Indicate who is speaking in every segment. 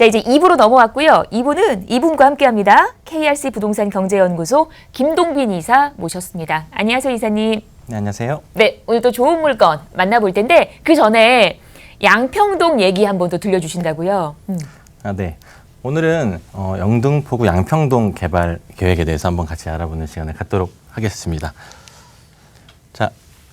Speaker 1: 자, 이제 2부로 넘어왔고요. 2부는 이분과 함께 합니다. KRC 부동산 경제연구소 김동빈 이사 모셨습니다. 안녕하세요, 이사님.
Speaker 2: 네, 안녕하세요.
Speaker 1: 네, 오늘도 좋은 물건 만나볼 텐데 그 전에 양평동 얘기 한번 더 들려주신다고요. 음.
Speaker 2: 아, 네. 오늘은 어, 영등포구 양평동 개발 계획에 대해서 한번 같이 알아보는 시간을 갖도록 하겠습니다.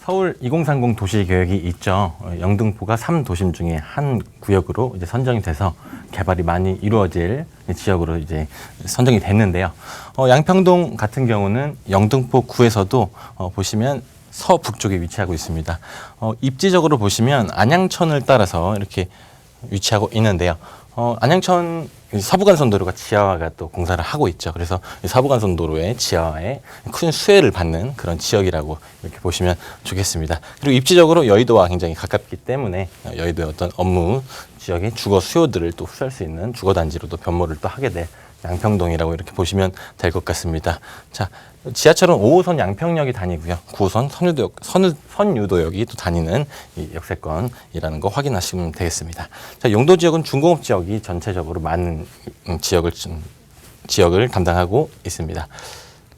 Speaker 2: 자, 서울 2030 도시 계획이 있죠. 어, 영등포가 3도심 중에 한 구역으로 이제 선정이 돼서 개발이 많이 이루어질 지역으로 이제 선정이 됐는데요. 어, 양평동 같은 경우는 영등포 구에서도 어, 보시면 서북쪽에 위치하고 있습니다. 어, 입지적으로 보시면 안양천을 따라서 이렇게 위치하고 있는데요. 어, 안양천 서부간선도로가 지하화가 또 공사를 하고 있죠. 그래서 이 서부간선도로의 지하화에 큰 수혜를 받는 그런 지역이라고 이렇게 보시면 좋겠습니다. 그리고 입지적으로 여의도와 굉장히 가깝기 때문에 여의도의 어떤 업무 지역의 주거 수요들을 또 흡수할 수 있는 주거 단지로도 변모를 또 하게 될 양평동이라고 이렇게 보시면 될 것 같습니다. 자, 지하철은 5호선 양평역이 다니고요. 9호선 선유도역, 선, 선유도역이 또 다니는 이 역세권이라는 거 확인하시면 되겠습니다. 자, 용도 지역은 중공업 지역이 전체적으로 많은 음, 지역을 좀- 지역을 담당하고 있습니다.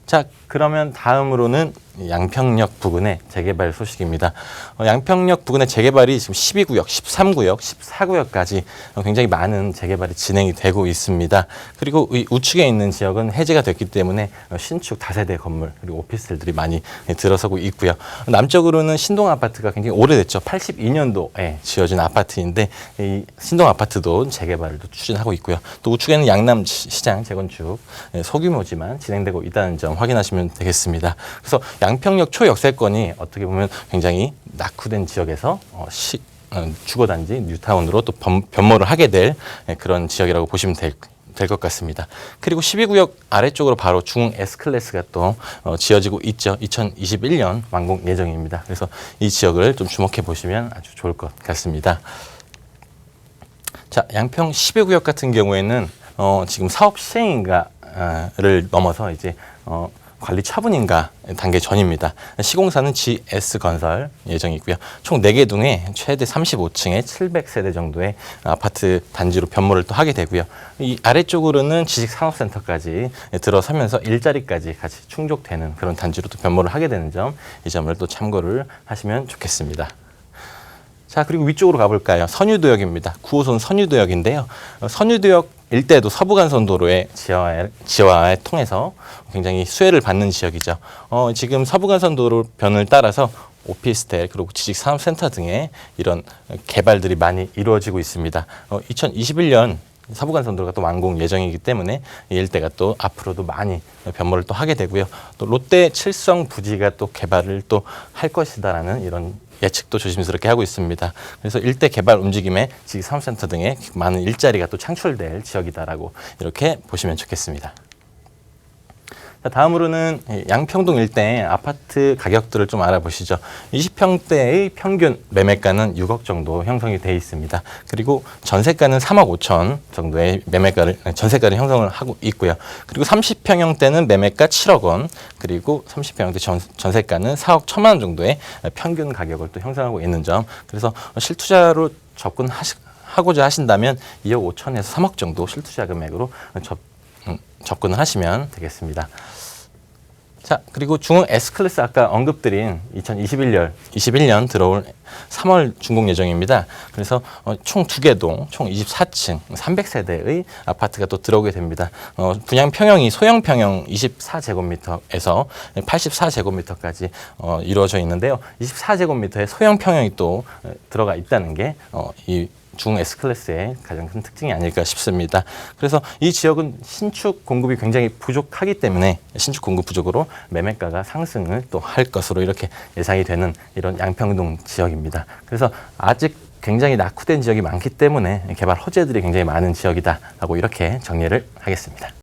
Speaker 2: 자, 그러면 다음으로는 양평역 부근의 재개발 소식입니다. 어, 양평역 부근의 재개발이 지금 12구역, 13구역, 14구역까지 굉장히 많은 재개발이 진행이 되고 있습니다. 그리고 이 우측에 있는 지역은 해제가 됐기 때문에 어, 신축 다세대 건물 그리고 오피스텔들이 많이 예, 들어서고 있고요. 남쪽으로는 신동 아파트가 굉장히 오래됐죠. 82년도에 지어진 아파트인데 이 신동 아파트도 재개발을 또 추진하고 있고요. 또 우측에는 양남 시- 시장 재건축 예, 소규모지만 진행되고 있다는 점 확인하시면 되겠습니다. 그래서 양 평역 초역세권이 어떻게 보면 굉장히 낙후된 지역에서 어, 시, 어, 주거단지 뉴타운으로 또 변, 변모를 하게 될 예, 그런 지역이라고 보시면 될 될것 같습니다. 그리고 12구역 아래쪽으로 바로 중 S클래스가 또 어, 지어지고 있죠. 2021년 완공 예정입니다. 그래서 이 지역을 좀 주목해 보시면 아주 좋을 것 같습니다. 자, 양평 12구역 같은 경우에는 어, 지금 사업 시행인가를 넘어서 이제 어, 관리 처분인가 단계 전입니다. 시공사는 GS건설 예정이고요. 총 4개 동에 최대 35층에 700세대 정도의 아파트 단지로 변모를 또 하게 되고요. 이 아래쪽으로는 지식산업센터까지 들어서면서 일자리까지 같이 충족되는 그런 단지로 또 변모를 하게 되는 점, 이 점을 또 참고를 하시면 좋겠습니다. 자, 그리고 위쪽으로 가볼까요? 선유도역입니다. 9호선 선유도역인데요. 어, 선유도역 일대도 서부간선도로의 지하화, 지하화에 통해서 굉장히 수혜를 받는 지역이죠. 어, 지금 서부간선도로 변을 따라서 오피스텔 그리고 지식산업센터 등의 이런 개발들이 많이 이루어지고 있습니다. 어, 2021년 서부간 선도로가 또 완공 예정이기 때문에 이 일대가 또 앞으로도 많이 변모를 또 하게 되고요. 또 롯데 칠성 부지가 또 개발을 또 할 것이다라는 이런 예측도 조심스럽게 하고 있습니다. 그래서 일대 개발 움직임에 지식 산업센터 등의 많은 일자리가 또 창출될 지역이다라고 이렇게 보시면 좋겠습니다. 자, 다음으로는 이 양평동 일대 아파트 가격들을 좀 알아보시죠. 20평대의 평균 매매가는 6억 정도 형성이 돼 있습니다. 그리고 전세가는 3억 5천 정도의 매매가를 전세가를 형성을 하고 있고요. 그리고 30평형대는 매매가 7억 원, 그리고 30평형대 전, 전세가는 4억 1천만 원 정도의 평균 가격을 또 형성하고 있는 점. 그래서 실투자로 접근하시 하고자 하신다면 2억 5천에서 3억 정도 실투자 금액으로 접, 음, 접근을 하시면 되겠습니다. 자, 그리고 중흥 S클래스 아까 언급드린 2021년 21년 들어올 3월 준공 예정입니다. 그래서 어, 총두 개 동, 총 24층, 300세대의 아파트가 또 들어오게 됩니다. 어, 분양 평형이 소형 평형 24제곱미터에서 84제곱미터까지 어, 이루어져 있는데요. 24제곱미터의 소형 평형이 또 어, 들어가 있다는 게 어, 이 중 S클래스의 가장 큰 특징이 아닐까 싶습니다. 그래서 이 지역은 신축 공급이 굉장히 부족하기 때문에 신축 공급 부족으로 매매가가 상승을 또 할 것으로 이렇게 예상이 되는 이런 양평동 지역입니다. 그래서 아직 굉장히 낙후된 지역이 많기 때문에 개발 호재들이 굉장히 많은 지역이다라고 이렇게 정리를 하겠습니다.